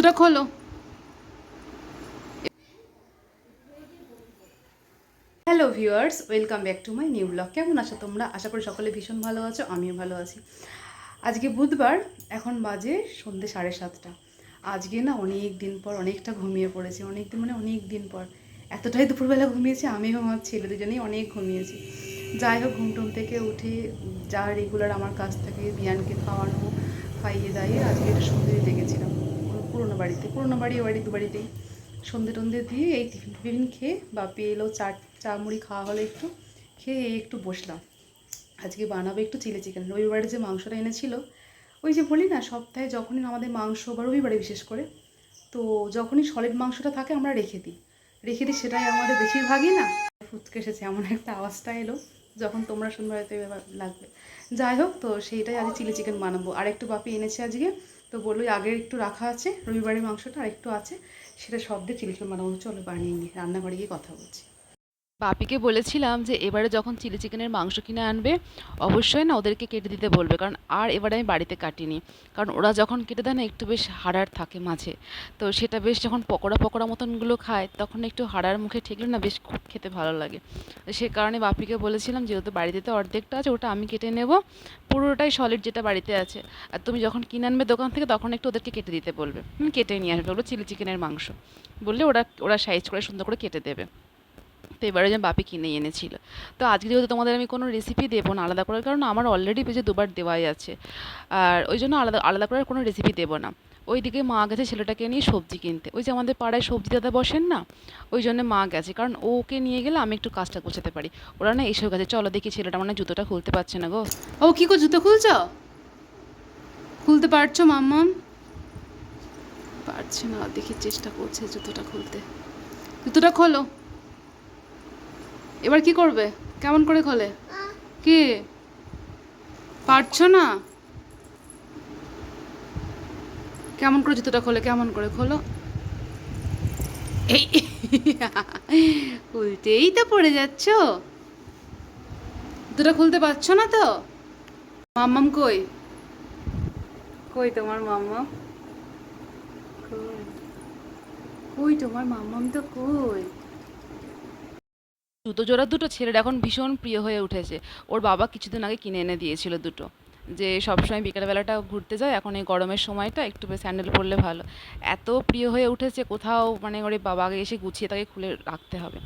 জুতোটা খোলো। Hello viewers welcome back to my new blog কেমন আছো তোমরা? আশা করি সকলে ভীষণ ভালো আছো, আমিও ভালো আছি। আজকে বুধবার, এখন বাজে সন্ধ্যে সাড়ে সাতটা। আজকে না অনেক দিন পর অনেকটা ঘুমিয়ে পড়েছি, অনেক দিন মানে অনেক দিন পর। এতটাই দুপুরবেলা ঘুমিয়েছি, আমিও আমার ছেলে দুজনেই অনেক ঘুমিয়েছি। যাই হোক, ঘুম টুম থেকে উঠে যা রেগুলার আমার কাছ থেকে, বিয়ানকে খাওয়ানো, খাইয়ে দাইয়ে আজকে একটু সন্ধে দিতে গেছিলাম পুরোনো বাড়িতে, পুরোনো বাড়ি ও বাড়ি দু বাড়িতেই। সন্ধে টন্ধে দিয়ে এই টিফিন খেয়ে বাপি এলো, চা চা মুড়ি খাওয়া হলো একটু, খেয়ে একটু বসলাম। আজকে বানাবো একটু চিলি চিকেন। রবিবারে যে মাংসটা এনেছিল, ওই যে বলি না, সপ্তাহে যখনই আমাদের মাংস বা রবিবারে বিশেষ করে, তো যখনই সলিড মাংসটা থাকে আমরা রেখে দিই। রেখে দিই সেটাই আমাদের বেশিরভাগই না। ফুচকে এসেছে, এমন একটা আওয়াজটা এলো, যখন তোমরা শুনবে হয়তো লাগবে। যাই হোক, তো সেইটাই আজকে চিলি চিকেন বানাবো। আর একটু বাপি এনেছে আজকে তো বলল আগের একটু রাখা আছে রবিবারের মাংসটা আর একটু আছে। সেটা সব দিয়ে চিলি চিকেন বানাবো। চলো বানিয়ে নিই। রান্নাঘরে গিয়ে কথা বলছি। বাপিকে বলেছিলাম যে এবারে যখন চিলি চিকেনের মাংস কিনে আনবে, অবশ্যই না ওদেরকে কেটে দিতে বলবে। কারণ আর এবারে আমি বাড়িতে কাটিনি। কারণ ওরা যখন কেটে দেয় না, একটু বেশ হাড়ার থাকে মাঝে। তো সেটা বেশ যখন পকোড়া পকোড়া মতনগুলো খায়, তখন একটু হাড়ার মুখে ঠেকলে না বেশ খুব খেতে ভালো লাগে। সে কারণে বাপিকে বলেছিলাম, যেহেতু বাড়িতে তো অর্ধেকটা আছে, ওটা আমি কেটে নেব। পুরোটাই সলিড যেটা বাড়িতে আছে। আর তুমি যখন কিনে আনবে দোকান থেকে, তখন একটু ওদেরকে কেটে দিতে বলবে। কেটে নিয়ে আসবে। বলব চিলি চিকেনের মাংস। বললে, ওরা ওরা সাইজ করে সুন্দর করে কেটে দেবে। তো এবারে যে বাপি কিনে এনেছিল। তো আজকে যেহেতু তোমাদের আমি কোনো রেসিপি দেবো না আলাদা করার কারণ আমার অলরেডি পেজে দুবার দেওয়াই আছে। আর ওই জন্য আলাদা আলাদা করার কোনো রেসিপি দেবো না। ওইদিকে মা গেছে ছেলেটাকে নিয়ে সবজি কিনতে। ওই যে আমাদের পাড়ায় সবজি দাদা বসেন না, ওই জন্য মা গেছে। কারণ ওকে নিয়ে গেলে আমি একটু কাজটা গোছাতে পারি। ওরা না এসেও গেছে, চলো দেখি ছেলেটা মানে জুতোটা খুলতে পারছে না গো। ও, কি কো জুতো খুলছ? খুলতে পারছ, মাম্মাম? পারছে না, দেখি চেষ্টা করছে জুতোটা খুলতে। জুতোটা খোলো। এবার কি করবে? কেমন করে খোলে? কি? পারছ না? কেমন করে জুতোটা খোলে? কেমন করে খোলো? এই, উল্টেই তো পড়ে যাচ্ছ। জুতোটা খুলতে পারছ না তো? মাম্মাম কই? কই তোমার মাম্মাম? কই? তোমার মাম্মাম তো কই? জুতো জোড়া দুটো ছেলের এখন ভীষণ প্রিয় হয়ে উঠেছে। ওর বাবা কিছুদিন আগে কিনে এনে দিয়েছিল দুটো। যে সবসময় বিকেলবেলাটা ঘুরতে যায় এখন এই গরমের সময়টা একটু স্যান্ডেল পরলে ভালো। এত প্রিয় হয়ে উঠেছে কোথাও মানে ওর বাবাকে এসে গুছিয়ে তাকে খুলে রাখতে হবে।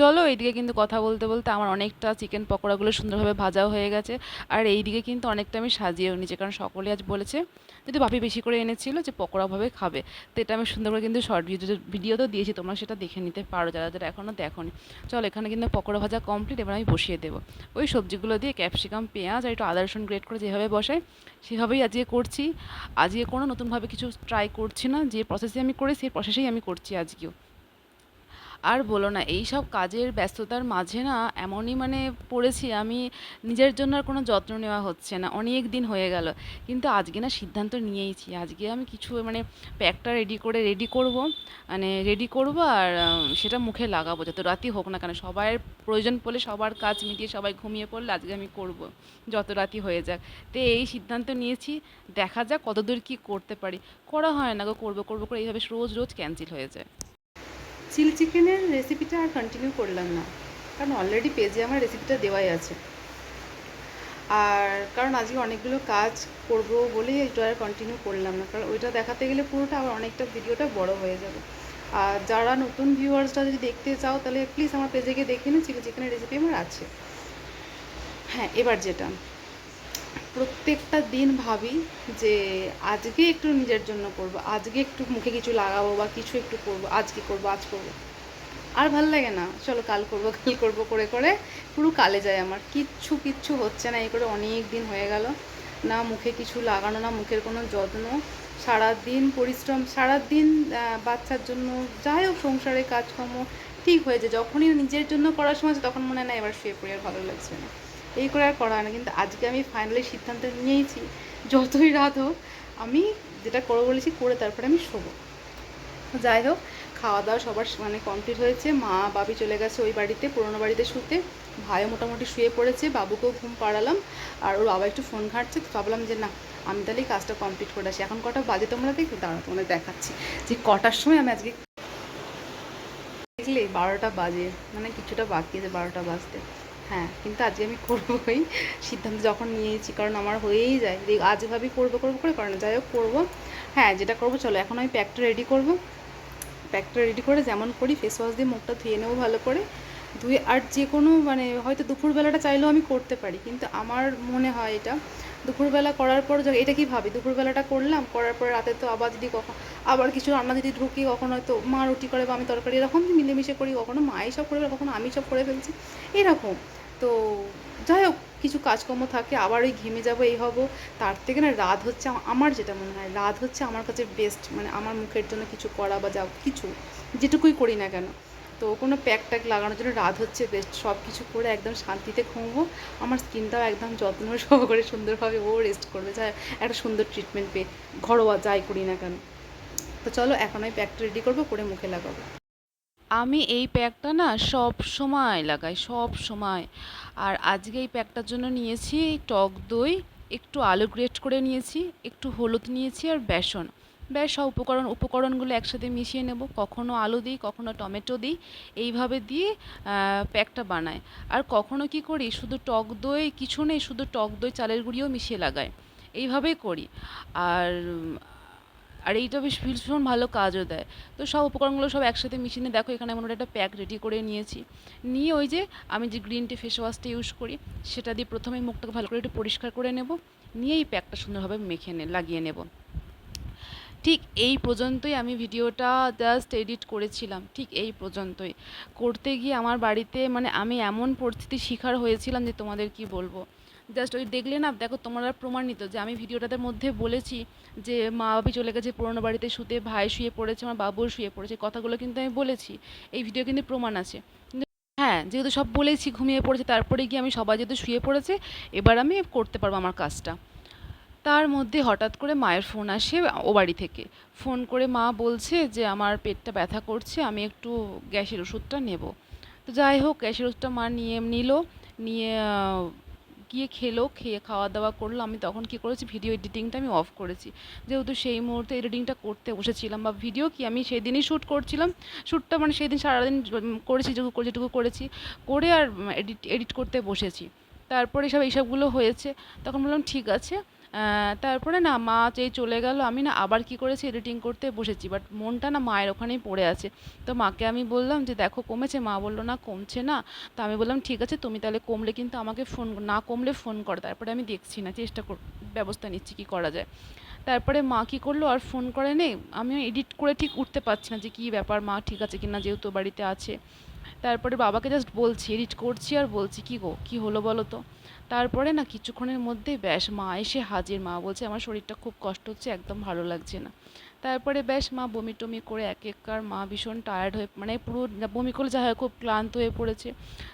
চলো এইদিকে কিন্তু কথা বলতে বলতে আমার অনেকটা চিকেন পকোড়াগুলো সুন্দরভাবে ভাজাও হয়ে গেছে। আর এইদিকে কিন্তু অনেকটা আমি সাজিয়েও নিয়েছি, কারণ সকলে আজ বলেছে, যদি বাপি বেশি করে এনেছিল যে পকোড়াভাবে খাবে তো এটা আমি সুন্দর করে কিন্তু শর্ট ভিডিও ভিডিওতেও দিয়েছি, তোমরা সেটা দেখে নিতে পারো, যারা যারা এখনও দেখোনি। চলো এখানে কিন্তু পকোড়া ভাজা কমপ্লিট এবার আমি বসিয়ে দেবো। ওই সবজিগুলো দিয়ে ক্যাপসিকাম পেঁয়াজ আর একটু আদা রসুন গ্রেট করে যেভাবে বসাই সেভাবেই আজকে করছি। আজকে কোনো নতুনভাবে কিছু ট্রাই করছি না। যে প্রসেসে আমি করি সেই প্রসেসেই আমি করছি আজকেও। আর বলো না, এই সব কাজের ব্যস্ততার মাঝে না এমনই মানে পড়েছি আমি, নিজের জন্য আর কোনো যত্ন নেওয়া হচ্ছে না, অনেক দিন হয়ে গেল। কিন্তু আজকে না সিদ্ধান্ত নিয়েইছি, আজকে আমি কিছু মানে প্যাকটা রেডি করে রেডি করব মানে রেডি করব আর সেটা মুখে লাগাবো, যত রাতই হোক না কেন, সবার প্রয়োজন পড়লে সবার কাজ মিটিয়ে সবাই ঘুমিয়ে পড়লে আজকে আমি করব, যত রাতই হয়ে যাক। তো এই সিদ্ধান্ত নিয়েছি, দেখা যাক কতদূর কী করতে পারি। করা হয় না গো, করব করব, করে এইভাবে রোজ রোজ ক্যান্সেল হয়ে যায়। চিলি চিকেনের রেসিপিটা আর কন্টিনিউ করলাম না। কারণ অলরেডি পেজে আমার রেসিপিটা দেওয়াই আছে। আর কারণ আজকে অনেকগুলো কাজ করব বলেই এটা আর কন্টিনিউ করলাম না। কারণ ওইটা দেখাতে গেলে পুরোটা আবার অনেকটা ভিডিওটা বড় হয়ে যাবে। আর যারা নতুন ভিউয়ার্সরা যদি দেখতে চাও, তাহলে প্লিজ আমার পেজে গিয়ে দেখে নিন চিলি চিকেনের রেসিপি আমার আছে। হ্যাঁ এবার যেটা। প্রত্যেকটা দিন ভাবি যে আজকে একটু নিজের জন্য করব, আজকে একটু মুখে কিছু লাগাবো বা কিছু একটু করব আজকে করব, আজ করব। আর ভালো লাগে না, চলো কাল করব কাল করব করে করে পুরো কালে যায় আমার। কিচ্ছু কিচ্ছু হচ্ছে না, এই করে অনেক দিন হয়ে গেল। না মুখে কিছু লাগানো, না মুখের কোনো যত্ন। সারাদিন পরিশ্রম, সারাদিন বাচ্চার জন্য যাই হোক, সংসারে কাজকর্ম, ঠিক হয়েছে যখনই নিজের জন্য করার সময় তখন মনে হয় না এবার শুয়ে পড়ে আর ভালো লাগছে না। এই করে আর করা হয় না। কিন্তু আজকে আমি ফাইনালি সিদ্ধান্ত নিয়েছি, যতই রাত হোক, আমি যেটা করব বলেছি করে তারপরে আমি শোবো। যাই হোক, খাওয়া দাওয়া সবার মানে কমপ্লিট হয়েছে। মা, বাবি চলে গেছে ওই বাড়িতে, পুরোনো বাড়িতে শুতে। ভাইও মোটামুটি শুয়ে পড়েছে, বাবুকেও ঘুম পাড়ালাম। আর ওর বাবা একটু ফোন ঘাঁটছে, তো ভাবলাম যে না, আমি তাহলে কাজটা কমপ্লিট করে আসি। এখন কটা বাজে তোমরা দেখো দাঁড়া তোমাদের দেখাচ্ছি যে কটার সময় আমি আজকে দেখলে বারোটা বাজে মানে কিছুটা বাকি আছে বারোটা বাজতে। হ্যাঁ কিন্তু আজকে আমি করবোই। সিদ্ধান্ত যখন নিয়েছি, কারণ আমার হয়েই যায়। দেখ, আজ ভাবি করব করব, করে কারণ যাই হোক করব। হ্যাঁ যেটা করব, চলো, এখন আমি প্যাকটা রেডি করব। প্যাকটা রেডি করে যেমন করি ফেস ওয়াশ দিয়ে মুখটা ধুয়ে নেব ভালো করে। ধুয়ে আর যে কোনো মানে হয়তো দুপুরবেলাটা চাইলেও আমি করতে পারি, কিন্তু আমার মনে হয় এটা দুপুরবেলা করার পর এটা কি ভাবি? দুপুরবেলাটা করলাম, করার পর রাতে তো আবার যদি কখন, আবার কিছু রান্না যদি ঢুকি, কখনো হয়তো মা রুটি করে বা আমি তরকারি, এরকম মিলেমিশে করি, কখনো মাই সব করে, কখনো আমি সব করে ফেলছি, এরকম। তো যাই হোক, কিছু কাজকর্ম থাকে, আবার ওই ঘেমে যাব, এই হব, তার থেকে না রাত হচ্ছে আমার যেটা মনে হয়, রাত হচ্ছে আমার কাছে বেস্ট মানে আমার মুখের জন্য কিছু করা বা যা কিছু, যেটুকুই করি না কেন। তো কোনো প্যাক ট্যাক লাগানোর জন্য রাত হচ্ছে বেস্ট সব কিছু করে একদম শান্তিতে ঘুমবো। আমার স্কিনটাও একদম যত্ন সহকারে সুন্দরভাবে ও রেস্ট করবে, যা একটা সুন্দর ট্রিটমেন্ট পেয়ে। ঘরোয়া যাই করি না কেন। তো চলো এখন আমি প্যাকটা রেডি করব, করে মুখে লাগাবো। আমি এই প্যাকটা না সব সময় লাগাই, সব সময়। আর আজকে এই প্যাকটার জন্য নিয়েছি টক দই, একটু আলু গ্রেট করে নিয়েছি, একটু হলুদ নিয়েছি আর বেসন। ব্যাস সব উপকরণ, উপকরণগুলো একসাথে মিশিয়ে নেব। কখনো আলু দিই, কখনো টমেটো দিই। এইভাবে দিয়ে প্যাকটা বানাই। আর কখনো কি করি, শুধু টক দই কিছু নেই, শুধু টক দই, চালের গুঁড়িও মিশিয়ে লাগাই। এইভাবেই করি। আর আর এইটা বেশ ভীষণ ভালো কাজও দেয়। তো সব উপকরণগুলো সব একসাথে মিশিয়ে দেখো এখানে এমন একটা প্যাক রেডি করে নিয়েছি। নিয়ে ওই যে আমি যে গ্রিন টি ফেস ওয়াশটা ইউজ করি, সেটা দিয়ে প্রথমে মুখটাকে ভালো করে একটু পরিষ্কার করে নেব। নিয়ে এই প্যাকটা সুন্দরভাবে মেখে লাগিয়ে নেব। ঠিক এই পর্যন্তই আমি ভিডিওটা জাস্ট এডিট করেছিলাম, ঠিক এই পর্যন্তই। করতে গিয়ে আমার বাড়িতে মানে আমি এমন পরিস্থিতি শিকার হয়েছিলাম যে তোমাদের কি বলব? জাস্ট ওই দেখলে না, দেখো তোমরা প্রমাণিত যে আমি ভিডিওটাতে মধ্যে বলেছি যে মা বাবি চলে গেছে পুরোনো বাড়িতে শুতে, ভাই শুয়ে পড়েছে, আমার বাবুও শুয়ে পড়েছে কথাগুলো কিন্তু আমি বলেছি। এই ভিডিও কিন্তু প্রমাণ আছে। হ্যাঁ যেহেতু সব বলেছি, ঘুমিয়ে পড়েছে, তারপরে গিয়ে আমি সবাই যেহেতু শুয়ে পড়েছে, এবার আমি করতে পারব আমার কাজটা। তার মধ্যে হঠাৎ করে মায়ের ফোন আসে ও বাড়ি থেকে। ফোন করে মা বলছে যে, আমার পেটটা ব্যথা করছে, আমি একটু গ্যাসের ওষুধটা নেব। তো যাই হোক, গ্যাসের ওষুধটা মা নিয়ে, নিল, নিয়ে গিয়ে খেলো, খেয়ে খাওয়া দাওয়া করল। আমি তখন কি করেছি, ভিডিও এডিটিংটা আমি অফ করেছি। যেহেতু সেই মুহূর্তে এডিটিংটা করতে বসেছিলাম বা ভিডিও কি, আমি সেই দিনই শ্যুট করছিলাম। শ্যুটটা মানে সেই দিন সারাদিন করেছি, যেটুকু যেটুকু করেছি। করে আর এডিট এডিট করতে বসেছি। তারপরে সব এইসবগুলো হয়েছে। তখন বললাম, ঠিক আছে। তারপরে না মা যেই চলে গেল, আমি না আবার কি করেছি এডিটিং করতে বসেছি বাট মনটা না মায়ের ওখানেই পড়ে আছে। তো মাকে আমি বললাম যে, দেখো, কমেছে। মা বলল, না, কমছে না। তো আমি বললাম, ঠিক আছে, তুমি তাহলে কমলে কিন্তু আমাকে ফোন না কমলে ফোন করো। তারপরে আমি দেখছি না, চেষ্টা কর, ব্যবস্থা নিচ্ছি কি করা যায়। তারপরে মা কি করল, আর ফোন করে নেই আমি এডিট করে ঠিক উঠতে পারছি না যে, কী ব্যাপার, মা ঠিক আছে কিনা, যেহেতু বাড়িতে আছে। তারপরে বাবাকে জাস্ট বলছি এডিট করছি আর বলছি, কী গো, কী হলো বলো তো? তারপরে না কিছুক্ষণের মধ্যেই ব্যাস মা এসে হাজির। মা বলছে, আমার শরীরটা খুব কষ্ট হচ্ছে, একদম ভালো লাগছে না। তারপরে ব্যাস মা বমি টমি করে এক একবার মা ভীষণ টায়ার্ড হয়ে মানে পুরো বমি করলে যা হয় খুব ক্লান্ত হয়ে পড়েছে।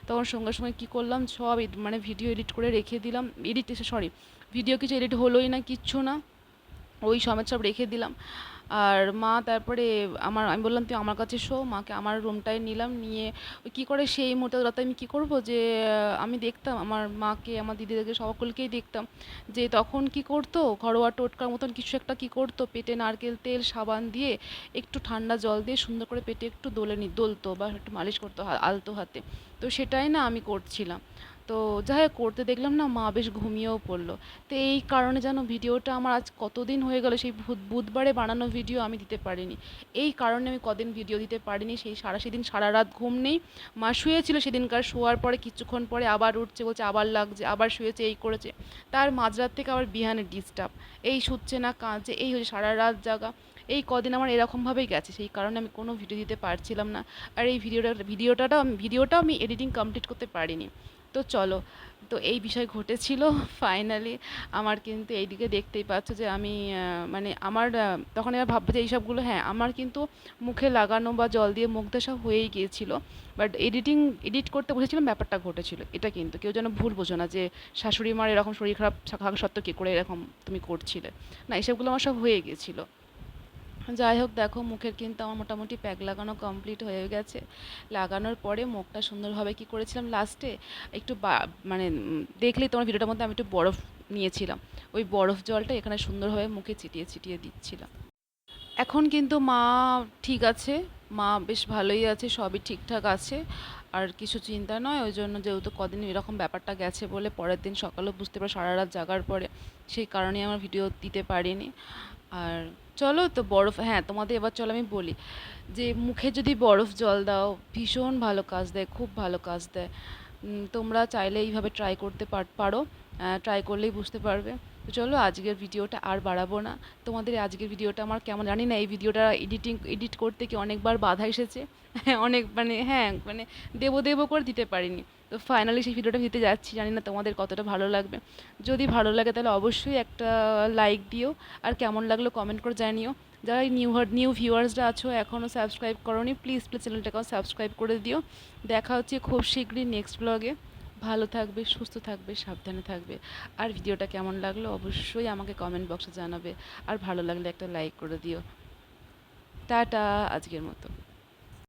তখন সঙ্গে সঙ্গে কী করলাম, সব মানে ভিডিও এডিট করে রেখে দিলাম। এডিট সরি ভিডিও কিছু এডিট হলোই না, কিচ্ছু না। ওই সমেত সব রেখে দিলাম। আর মা তারপরে আমার, আমি বললাম, তুই আমার কাছে শো, মাকে আমার রুমটায় নিলাম, নিয়ে কী করে সেই মুহূর্তে রাতে আমি কী করব? যে, আমি দেখতাম, আমার মাকে, আমার দিদিদেরকে, সকলকেই দেখতাম যে, তখন কি করতো, ঘরোয়া টোটকার মতন কিছু একটা কি করতো, পেটে নারকেল তেল, সাবান দিয়ে একটু ঠান্ডা জল দিয়ে সুন্দর করে পেটে একটু দোলে নি, দোলতো বা একটু মালিশ করতো আলতো হাতে। তো সেটাই না আমি করছিলাম। তো যাই হোক, করতে দেখলাম না, মা বেশ ঘুমিয়েও পড়ল। তো এই কারণে যেন ভিডিওটা আমার আজ কতদিন হয়ে গেল, সেই বুধবারে বানানো ভিডিও আমি দিতে পারিনি। এই কারণে আমি কদিন ভিডিও দিতে পারিনি, সেই সারা, সেদিন সারা রাত ঘুম নেই। মা শুয়েছিল সেদিনকার, শোয়ার পরে, কিছুক্ষণ পরে আবার উঠছে, বলছে আবার লাগছে, আবার শুয়েছে, এই করেছে। তার মাঝরাত থেকে আবার বিহানে ডিস্টার্ব এই শুচ্ছে না, কাঁদছে, এই হচ্ছে সারা রাত জাগা। এই কদিন আমার এরকমভাবেই গেছে, সেই কারণে আমি কোনো ভিডিও দিতে পারছিলাম না। আর এই ভিডিওটা ভিডিওটাটা ভিডিওটা আমি এডিটিং কমপ্লিট করতে পারিনি। তো চলো। তো এই বিষয় ঘটেছিল ফাইনালি আমার কিন্তু এইদিকে দেখতেই পাচ্ছ যে আমি মানে আমার তখন এবার ভাববে যে এইসবগুলো হ্যাঁ আমার কিন্তু মুখে লাগানো বা জল দিয়ে মুখ সব হয়েই গিয়েছিল। বাট এডিটিং এডিট করতে বসেছিলাম, ব্যাপারটা ঘটেছিল। এটা কিন্তু, কেউ যেন ভুল বোঝো না যে শাশুড়ি মার এরকম শরীর খারাপ থাকা সত্ত্বেও কী করে এরকম তুমি করছিলে। না এসবগুলো আমার সব হয়ে গিয়েছিল। যাই হোক, দেখো মুখের কিন্তু আমার মোটামুটি প্যাক লাগানো কমপ্লিট হয়ে গেছে। লাগানোর পরে মুখটা সুন্দরভাবে কি করেছিলাম লাস্টে একটু বা- মানে দেখলেই তোমার ভিডিওটার মধ্যে আমি একটু বরফ নিয়েছিলাম। ওই বরফ জলটা এখানে সুন্দরভাবে মুখে ছিটিয়ে ছিটিয়ে দিচ্ছিলাম। এখন কিন্তু মা ঠিক আছে, মা বেশ ভালোই আছে, সবই ঠিকঠাক আছে। আর কিছু চিন্তা নয়, ওই জন্য যেহেতু কদিন এরকম ব্যাপারটা গেছে বলে পরের দিন সকালেও বুঝতে পারে সারা রাত জাগার পরে সেই কারণে আমার ভিডিও দিতে পারিনি। আর চলো তো বরফ হ্যাঁ তোমাদের এবার চলো আমি বলি যে মুখে যদি বরফ জল দাও, ভীষণ ভালো কাজ দেয়, খুব ভালো কাজ দেয়। তোমরা চাইলে এইভাবে ট্রাই করতে পার- ট্রাই করলেই বুঝতে পারবে। তো চলো আজকের ভিডিওটা আর বাড়াবো না। তোমাদের আজকের ভিডিওটা আমার কেমন, জানি না, এই ভিডিওটা এডিটিং এডিট করতে কি অনেকবার বাধা এসেছে? হ্যাঁ অনেক মানে হ্যাঁ মানে দেবো দেবো করে দিতে পারিনি। তো ফাইনালি সেই ভিডিওটা দিতে যাচ্ছি। জানি না তোমাদের কতটা ভালো লাগবে। যদি ভালো লাগে তাহলে অবশ্যই একটা লাইক দিও। আর কেমন লাগল কমেন্ট করে জানিও। যারা নিউ নিউ ভিউয়ার্সরা আছো এখনও সাবস্ক্রাইব করোনি প্লিজ প্লিজ চ্যানেলটাকেও সাবস্ক্রাইব করে দিও। দেখা হচ্ছে খুব শীঘ্রই নেক্সট ব্লগে ভালো থাকবে, সুস্থ থাকবে, সাবধানে থাকবে। আর ভিডিওটা কেমন লাগল অবশ্যই আমাকে কমেন্ট বক্সে জানাবে। আর ভালো লাগলে একটা লাইক করে দিও। টাটা, আজকের মতো।